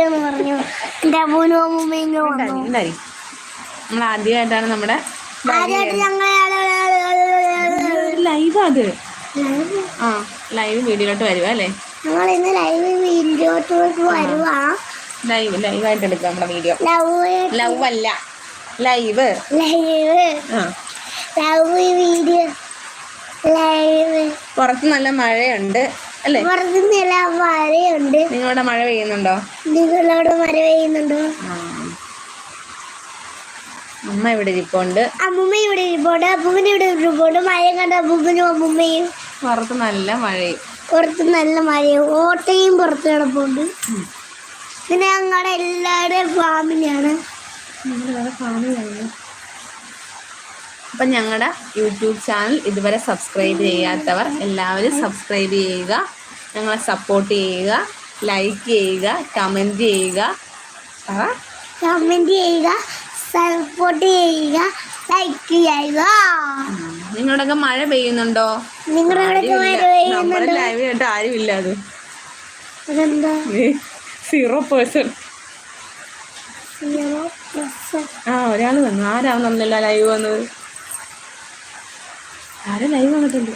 എന്ന് പറഞ്ഞു എന്റെ അമ്മൂനും അമ്മൂമ്മയും വന്നു എന്തായി നമ്മൾ ആദ്യമായിട്ടാണ് നമ്മുടെ ആദ്യമായിട്ട് ഞങ്ങൾ ലൈവ് അത് ആ ലൈവ് വീഡിയോയിലോട്ട് വരുക അല്ലേ ഞങ്ങൾ ഇന്ന് ലൈവ് വീഡിയോട്ട് ലൈവ് ആയിട്ട് എടുക്കുക നമ്മുടെ വീഡിയോ ലവ് അല്ല ലൈവ് ലൈവ് ആ ലവ് വീഡിയോ ലൈവ് പുറത്ത് നല്ല മഴയുണ്ട് അല്ലേ? മഴയുണ്ട്. നിങ്ങളുടെ മഴ പെയ്യുന്നുണ്ടോ? നിങ്ങളോട് മഴ പെയ്യുന്നുണ്ടോ? അമ്മ ഇവിടെ ഇരിപ്പുണ്ട്. അമ്മൂമ്മ ഇവിടെ ഇരിപ്പുണ്ട്. അപ്പൂമ്മ ഇവിടെ ഇരിപ്പുണ്ട്. മഴ കണ്ട അപ്പൂപ്പനും അമ്മൂമ്മയും. പുറത്ത് നല്ല മഴയും. പുറത്ത് നല്ല മഴയും. ഓട്ടയും പുറത്ത് കിടപ്പുണ്ട്. പിന്നെ ഞങ്ങളുടെ എല്ലാവരുടെയും ഫാമിലിയാണ്. അപ്പം ഞങ്ങളുടെ യൂട്യൂബ് ചാനൽ ഇതുവരെ സബ്സ്ക്രൈബ് ചെയ്യാത്തവർ എല്ലാവരും സബ്സ്ക്രൈബ് ചെയ്യുക. ഞങ്ങളെ സപ്പോർട്ട് ചെയ്യുക ലൈക്ക് ചെയ്യുക കമന്റ് ചെയ്യുക. കമന്റ് ചെയ്യുക സപ്പോർട്ട് ചെയ്യുക ലൈക്ക് ചെയ്യുക. നിങ്ങളുടെയൊക്കെ മഴ പെയ്യുന്നുണ്ടോ? നിങ്ങളുടെ ഒക്കെ മഴ പെയ്യുന്നുണ്ടോ? ലൈവ് കേട്ട് ആരുമില്ല അത്. Zero person. ആ ഒരാൾ വന്നു. ആരാണെന്നല്ല ലൈവ് വന്നത്? ആരും ലൈവ് വന്നിട്ടുണ്ട്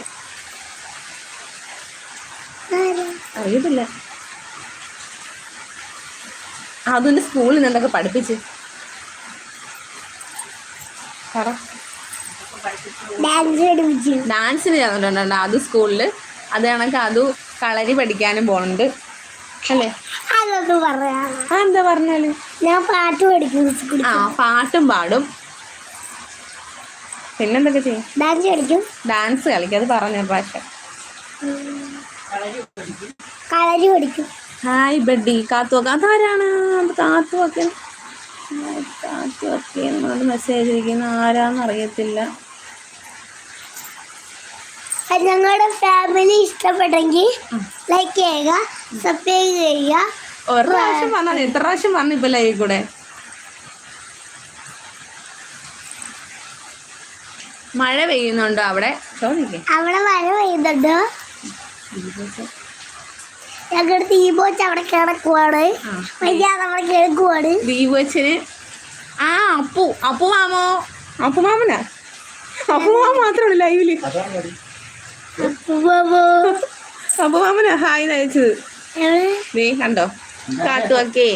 ആരാ? അറിയത്തില്ല അതൊന്ന് സ്കൂളിൽ നിന്നൊക്കെ പഠിപ്പിച്ച്. ഡാൻസിന് ചേർന്നിട്ടുണ്ട് അത് സ്കൂളിൽ അത് കണക്ക് അത് കളരി പഠിക്കാനും പോണുണ്ട്. അല്ലേ? എന്താ പറഞ്ഞാൽ? ഞാൻ പാട്ട് പഠിക്കും ആ പാട്ടും പാടും. പിന്നെന്തൊക്കെ ചെയ്യും? ഡാൻസ് കളിക്കും. ഡാൻസ് കളിക്കും അത് പറഞ്ഞ പ്രാവശ്യം. കളരി പഠിക്കും ഹായ് ബഡ്ഡി കാത്തുവക്ക അതാരാണ്? അത് കാത്തുവക്ക കാത്തുവക്ക എന്നോട് മെസ്സേജ് അയക്കുന്ന ആരാന്ന് അറിയത്തില്ല. ഞങ്ങളുടെ ഫാമിലി ഇഷ്ടപ്പെട്ടെങ്കിൽ ലൈക്ക് ചെയ്യുക സബ്സ്ക്രൈബ് ചെയ്യുക. ഒരു പ്രാവശ്യം പറഞ്ഞാൽ എത്ര പ്രാവശ്യം ഇപ്പൊ ലൈവ് കൂടെ. മഴ പെയ്യുന്നുണ്ടോ അവിടെ? അവിടെ മഴ പെയ്യുന്നുണ്ട്? ഞങ്ങളുടെ അവിടെ കിടക്കുവാണ്. ആ. വയ്യാതെ അവിടെ കിടക്കുവാണ് ദീപച്ചന് ആ അപ്പു അപ്പു മാമോ അപ്പു മാമനാ അപ്പു മാമ മാത്രമാണ് ലൈവിൽ. അപ്പു മാമനാ ഹായ് അയച്ചത്. എവിടെ? നീ കണ്ടോ? കാത്തുവക്കേ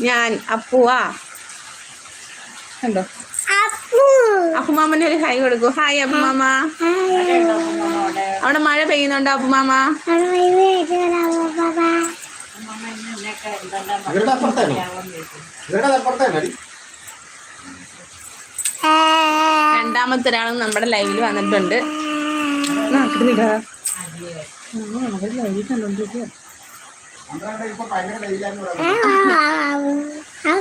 ഞാൻ അപ്പുവാ. കണ്ടോ? അപ്പു. അപ്പുമാമന്റെ ഒരു ഹായ് കൊടുക്കൂ. ഹായ് അപ്പുമാമ. ഹായ്. അവിടെ മഴ പെയ്യുന്നുണ്ടോ അപ്പുമാമ. രണ്ടാമത്തെ ഒരാളും നമ്മുടെ ലൈവിൽ വന്നിട്ടുണ്ട്. ആ.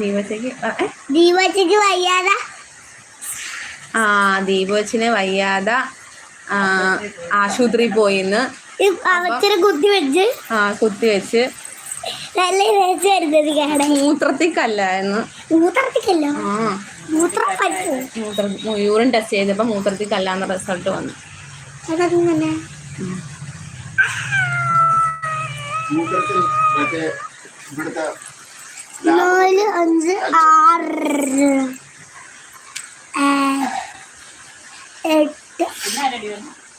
ദീപോച്ചിന് ദീപച്ചിക്ക് വയ്യാതെ. ആ ദീപച്ചിന് വയ്യാതെ. ആ, ആശുപത്രിയിൽ പോയിന്ന്. കുത്തി വെച്ച് ആ നല്ല കാണാൻ. മൂത്രത്തിൽ കല്ലായിരുന്നു മൂത്രത്തിക്കല്ലോ? ആ. മൂത്രം പറ്റും യൂറിൻ ടെസ്റ്റ് ചെയ്തപ്പോൾ മൂത്രത്തിൽ കല്ലാന്ന റിസൾട്ട് വന്നു. നാല് അഞ്ച് ആറ് ആ, എട്ട്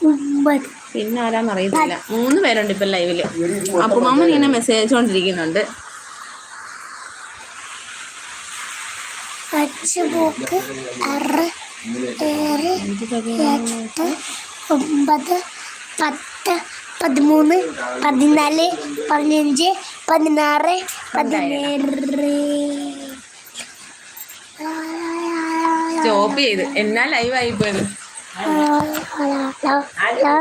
ഒമ്പത് പിന്നെ ആരാന്ന് അറിയത്തില്ല മൂന്ന് പേരുണ്ട് ഇപ്പം ലൈവിൽ. അപ്പുമാമൻ ഇങ്ങനെ മെസ്സേജ് അയച്ചുകൊണ്ടിരിക്കുന്നുണ്ട് അഞ്ച് പോക്ക് ആറ് ഏഴ് എട്ട് ഒമ്പത് പത്ത് പതിമൂന്ന് പതിനാല് പതിനഞ്ച് പതിനാറ് പതിനേഴ്. സ്റ്റോപ്പ് ചെയ്ത്. എന്നാ ലൈവ് ആയി പോയത് ആ, ആ, ആ, ആ.